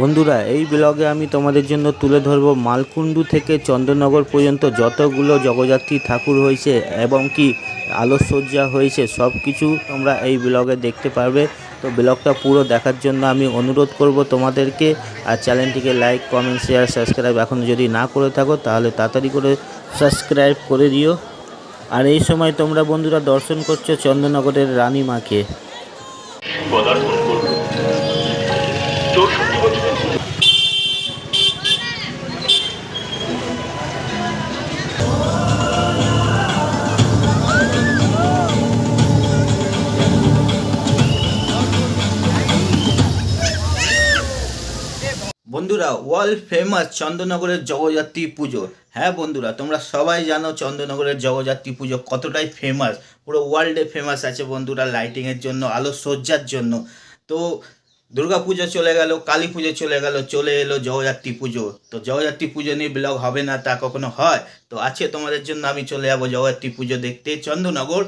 বন্ধুরা, এই ব্লগে আমি তোমাদের জন্য তুলে ধরবো মালকুণ্ডু থেকে চন্দ্রনগর পর্যন্ত যতগুলো জগদ্ধাত্রী ঠাকুর হয়েছে এবং কি আলোকসজ্জা হয়েছে সব কিছু তোমরা এই ব্লগে দেখতে পারবে। তো ব্লগটা পুরো দেখার জন্য আমি অনুরোধ করব তোমাদেরকে, আর চ্যানেলটিকে লাইক, কমেন্ট, শেয়ার, সাবস্ক্রাইব এখন যদি না করে থাকো, তাহলে তাড়াতাড়ি করে সাবস্ক্রাইব করে দিও। আর এই সময় তোমরা বন্ধুরা দর্শন করছ চন্দ্রনগরের রানী মাকে। বন্ধুরা ওয়ার্ল্ড ফেমাস চন্দ্রনগরের জগদ্ধাত্রী পুজো। হ্যাঁ বন্ধুরা, তোমরা সবাই জানো চন্দ্রনগরের জগদ্ধাত্রী পুজো কতটাই ফেমাস পুরো ওয়ার্ল্ডে ফেমাস আছে বন্ধুরা লাইটিংয়ের জন্য আলোকসজ্জার জন্য। তো দুর্গা পুজো চলে গেল, কালী পুজো চলে গেল, চলে এলো জগদ্ধাত্রী পুজো। তো জগদ্ধাত্রী পুজো নিয়ে ব্লগ হবে না তা কখনো হয়? তো আছে তোমাদের জন্য আমি চলে যাব জগদ্ধাত্রী পুজো দেখতে চন্দ্রনগর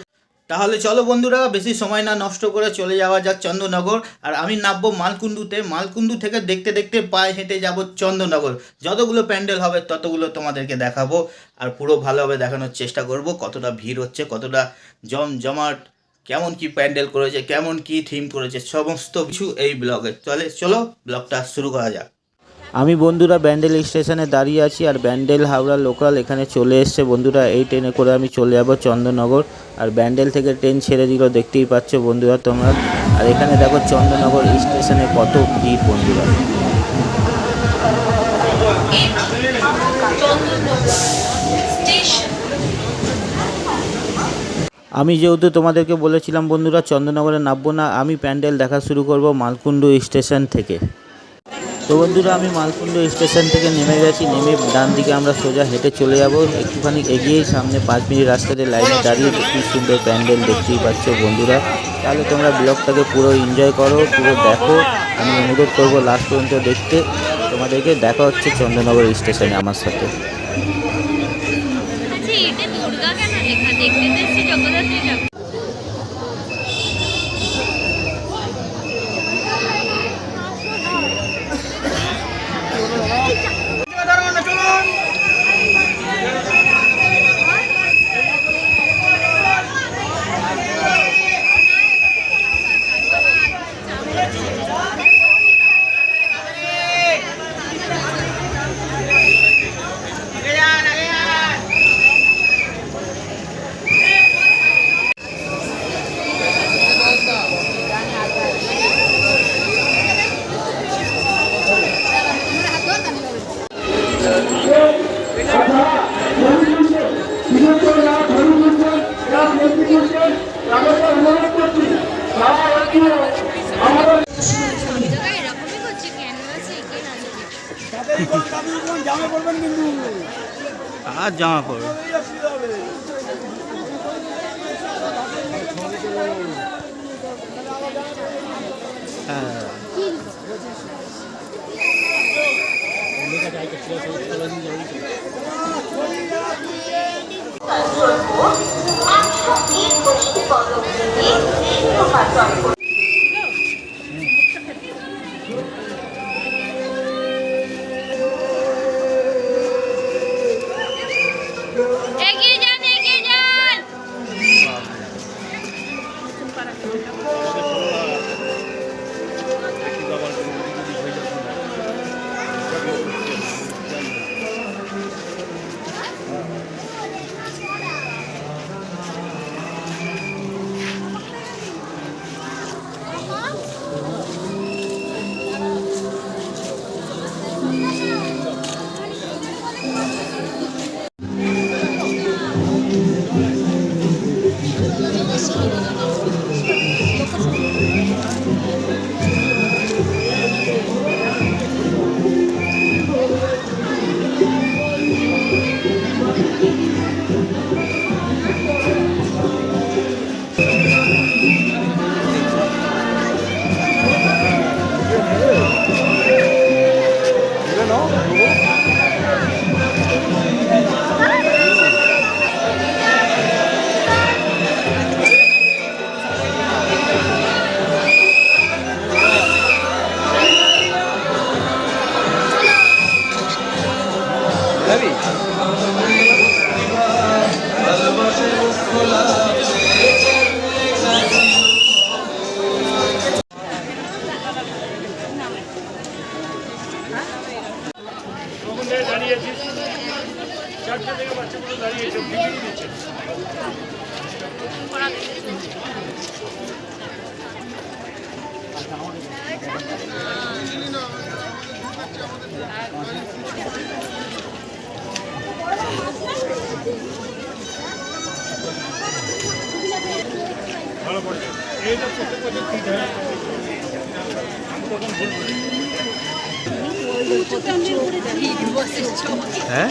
তাহলে চলো বন্ধুরা, বেশি সময় না নষ্ট করে চলে যাওয়া যাক চন্দ্রনগর আর আমি নামবো মালকুণ্ডুতে। মালকুণ্ডু থেকে দেখতে দেখতে পায়ে হেঁটে যাব চন্দ্রনগর যতগুলো প্যান্ডেল হবে, ততগুলো তোমাদেরকে দেখাবো। আর পুরো ভালোভাবে দেখানোর চেষ্টা করব, কতটা ভিড় হচ্ছে, কতটা জম জমাট কেমন কি প্যান্ডেল করেছে, কেমন কি থিম করেছে, সমস্ত কিছু এই ব্লগে। চলে, চলো, ব্লগটা শুরু করা যাক। আমি বন্ধুরা ব্যান্ডেল স্টেশনে দাঁড়িয়ে আছি আর ব্যান্ডেল হাওড়া লোকাল এখানে চলে এসছে। বন্ধুরা, এই ট্রেনে করে আমি চলে যাব চন্দ্রনগর। আর ব্যান্ডেল থেকে ট্রেন ছেড়ে দিল, দেখতেই পাচ্ছ বন্ধুরা তোমরা। আর এখানে দেখো চন্দ্রনগর স্টেশনে কত ভিড় বন্ধুরা। আমি যেহেতু তোমাদেরকে বলেছিলাম বন্ধুরা, চন্দ্রনগরে নামবো না, আমি প্যান্ডেল দেখা শুরু করব মালকুণ্ডু স্টেশন থেকে। তো বন্ধুরা, আমি মালকুণ্ড স্টেশন থেকে নেমে গেছি। নেমে ডান দিকে আমরা সোজা হেঁটে চলে যাব। একটুখানি এগিয়েই সামনে পাঁচ মিনিট রাস্তাতে লাইনে দাঁড়িয়ে কি সুন্দর প্যান্ডেল দেখতেই পাচ্ছ বন্ধুরা। তাহলে তোমরা ব্লগটাকে পুরো এনজয় করো, পুরো দেখো। আমি অনুরোধ করব লাস্ট পর্যন্ত দেখতে। তোমাদেরকে দেখা হচ্ছে চন্দ্রনগর স্টেশনে আমার সাথে আচ্ছা এটা দুর্গা কেন লেখা দেখতে তো এসছি জগদ্ধাত্রী ঠাকুর দুর্গা এরকমই করছে ক্যানভাসে এঁকে নাচছে আর জামা পড়বে হ্যাঁ এগিয়ে চারটে থেকে বাচ্চাগুলো দাঁড়িয়েছে, ভিডিও দিচ্ছে। ভালো করে এইটা প্রত্যেক বছর ঠিক হয় আমি তখন বলব হ্যাঁ?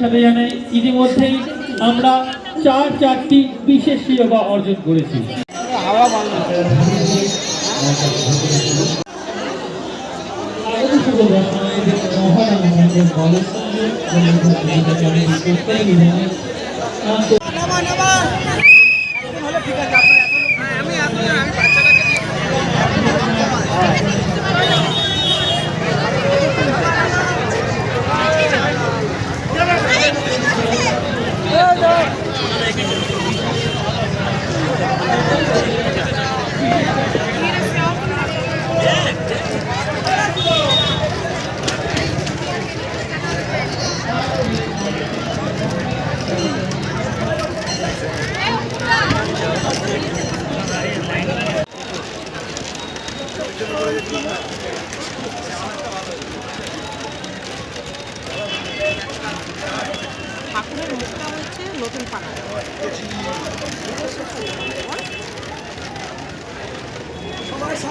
সাথে জানাই ইতিমধ্যেই আমরা চার চারটি বিশেষ শিরোপা অর্জন করেছি। আগত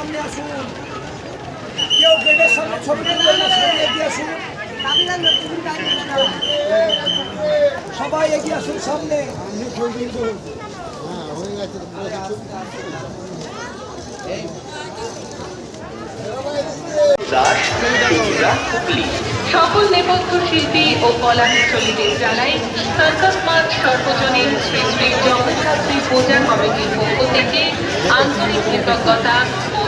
সামনে আসুন। কেউ গেটের সামনে আসুন। সবাই এগিয়ে আসুন সামনে। সকল নেপথ্য শিল্পী ও কলাকুশলীদের জানাই, সার্কাস মাঠ সর্বজনীন শ্রী শ্রী জগন্নাথী পূজা কমিটির পক্ষ থেকে আন্তরিক কৃতজ্ঞতা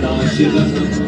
那些。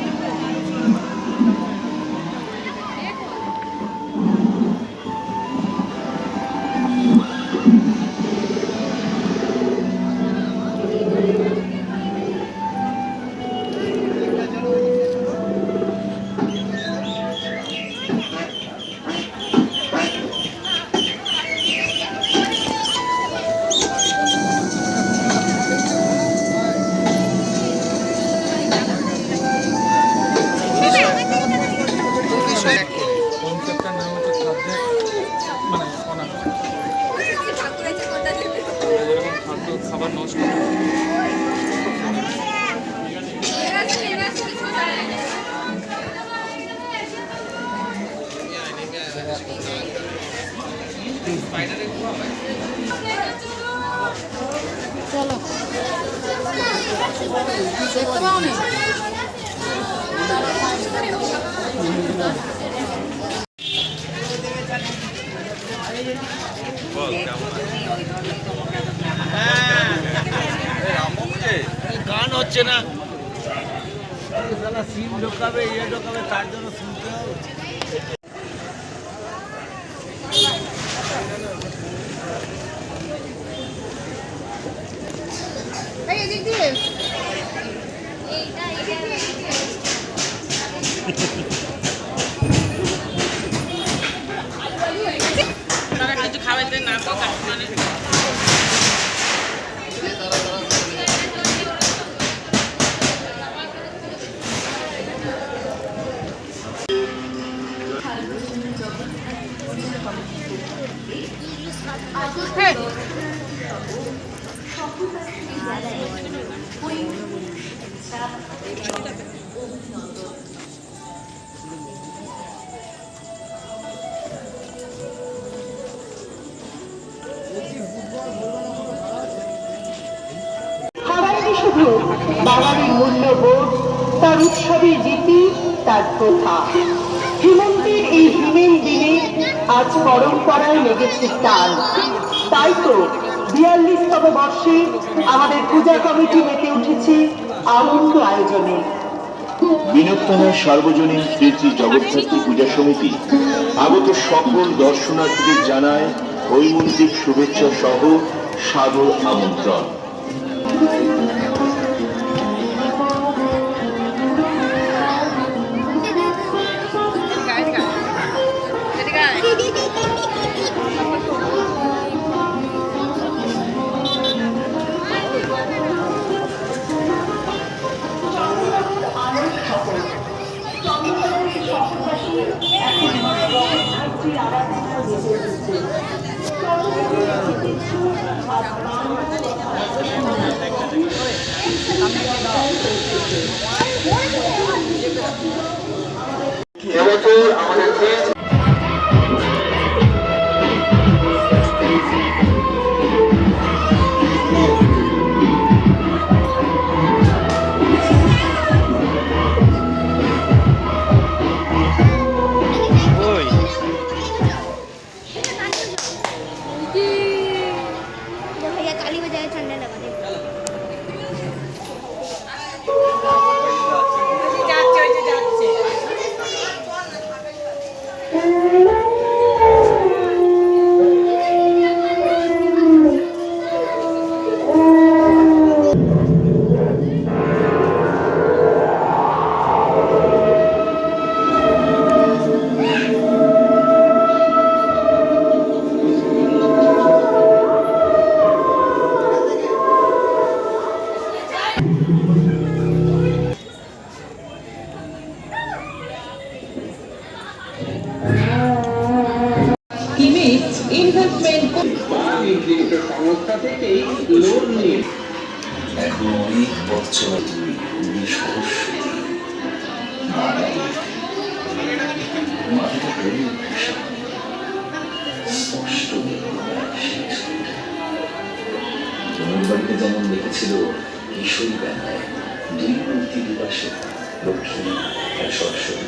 সিম ঢোকাবে ইয়ে ঢোকাবে তার জন্য শুনতে হবে। প্রথা হিমন্তের এই হিমেল দিনে আজ পরম্পরায় লেগেছে টান তাই তো বিয়াল্লিশতম বর্ষে আমাদের পূজা কমিটি মেতে উঠেছে আনন্দ আয়োজনে। বিনোদনা সার্বজনীন শ্রী শ্রী পূজা সমিতি আগত সকল দর্শনার্থীদের জানায় ঐমন্ত্রিক শুভেচ্ছা সহ সাদর আমন্ত্রণ। স্কিমে ইনভেস্টমেন্ট সংস্থা এখন অনেক বছর বাড়িতে যেমন দেখেছিল কিশোরী বেলায় দুই মূর্তি দুপাশে লক্ষ্মী আর সরস্বতী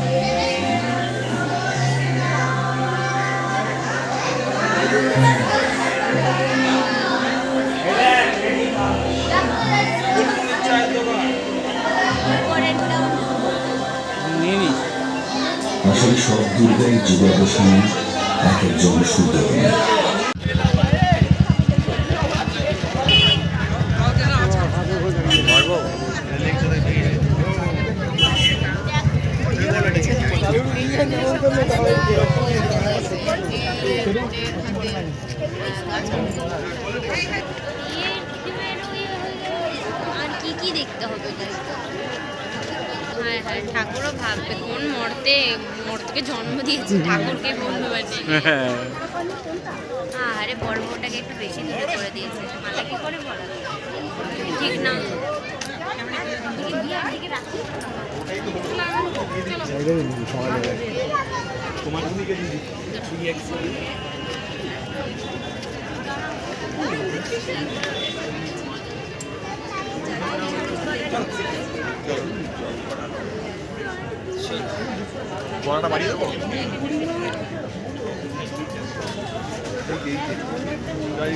আসলে সব দুর্গাই যুগাবসানে এক একজন কি দেখতে হবে? হ্যাঁ হ্যাঁ। ঠাকুরও ভাববে, কোন মর্তে, মর্তকে জন্ম দিয়েছে, ঠাকুরকে বলবে মানে আরে বড় একটু বেশি দূরে করে দিয়েছে। মালা করে ঠিক না। তুমি বিয়ার দিকে রাখি এই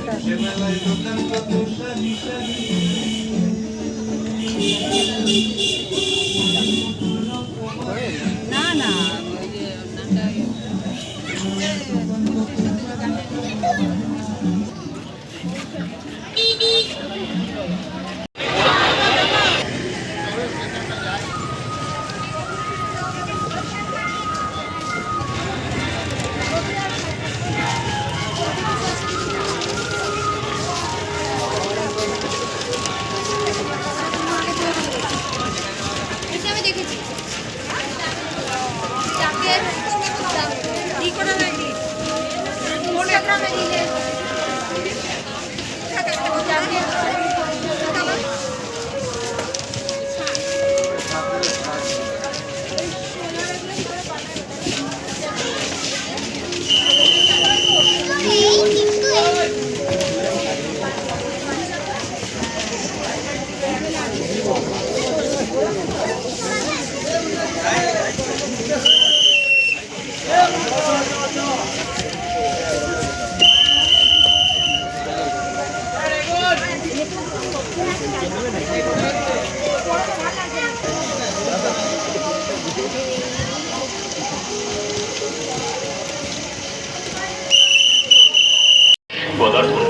Thank you. ইনস্টাগ্রামে দিলে না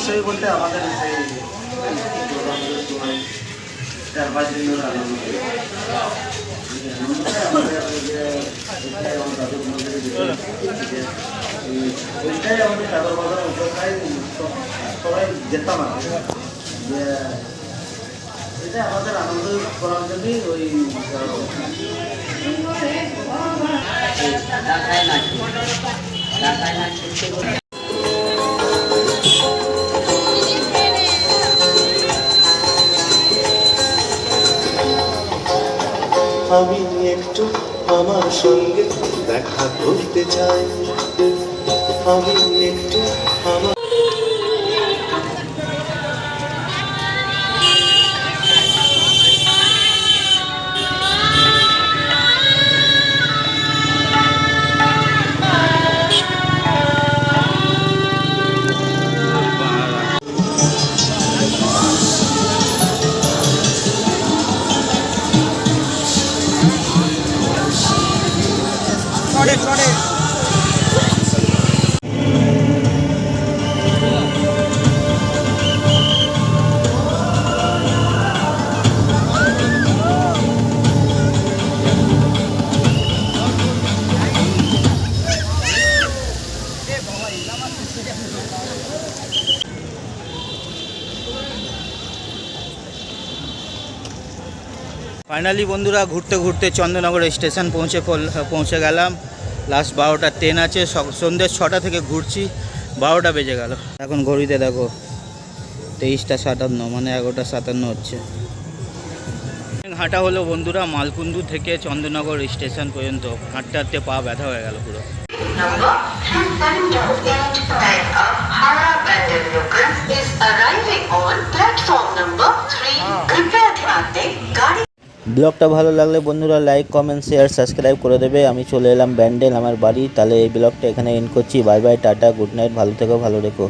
বিষয় বলতে আমাদের সেই চার পাঁচ দিন ধরে আনন্দ সবাই যেতাম আর। যে এটা আমাদের আনন্দ করার জন্যই ওই রাখায় রাখায় আমি একটু আমার সঙ্গে দেখা করতে চাই। আমি একটু ফাইনালি বন্ধুরা ঘুরতে ঘুরতে চন্দ্রনগর স্টেশন পৌঁছে পৌঁছে গেলাম। লাস্ট বারোটা ট্রেন আছে। সন্ধ্যে ছটা থেকে ঘুরছি। বারোটা বেজে গেল। এখন ঘড়িতে দেখো, তেইশটা সাতান্ন মানে এগারোটা সাতান্ন হচ্ছে। হাঁটা হলো বন্ধুরা মালকুন্দু থেকে চন্দ্রনগর স্টেশন পর্যন্ত। হাঁটতে হাঁটতে পা ব্যথা হয়ে গেল পুরো। number 3788 of Hara Bandar Local is arriving on platform number 3. कृपया ध्यान दें गाड़ी ব্লগটা ভালো লাগলে বন্ধুরা লাইক কমেন্ট শেয়ার সাবস্ক্রাইব করে দেবে আমি চলে এলাম ব্যান্ডেল আমার বাড়ি তাহলে এই ব্লগটা এখানে এন্ড করছি bye bye tata good night ভালো থেকো ভালো রেখো